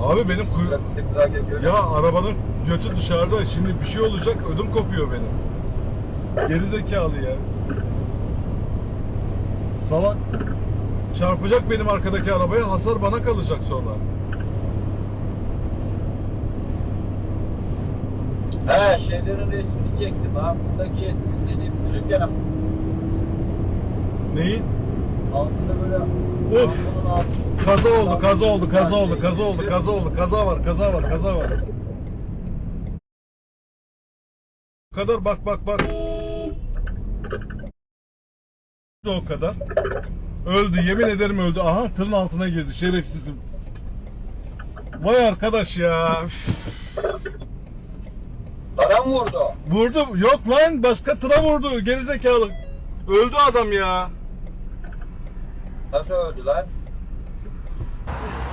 Abi benim geliyor. Ya arabanın götü dışarıda. Şimdi bir şey olacak ödüm kopuyor benim. Geri zekalı ya. Salak. Çarpacak benim arkadaki arabaya hasar bana kalacak sonra. He şeylerin resmini çektim ha. Buradaki dediğim çocukken Neyi? altında böyle Of. bunun altı- Kaza oldu, kaza oldu, kaza oldu, kaza oldu, kaza oldu, kaza var, kaza var, kaza var. Bu kadar bak bak bak. O kadar. Öldü, yemin ederim öldü. Aha tırın altına girdi şerefsizim. Vay arkadaş ya. Mı vurdu? Vurdu. Yok lan başka tıra vurdu. Gerizekalı. Öldü adam ya. Nasıl öldü lan? Yeah.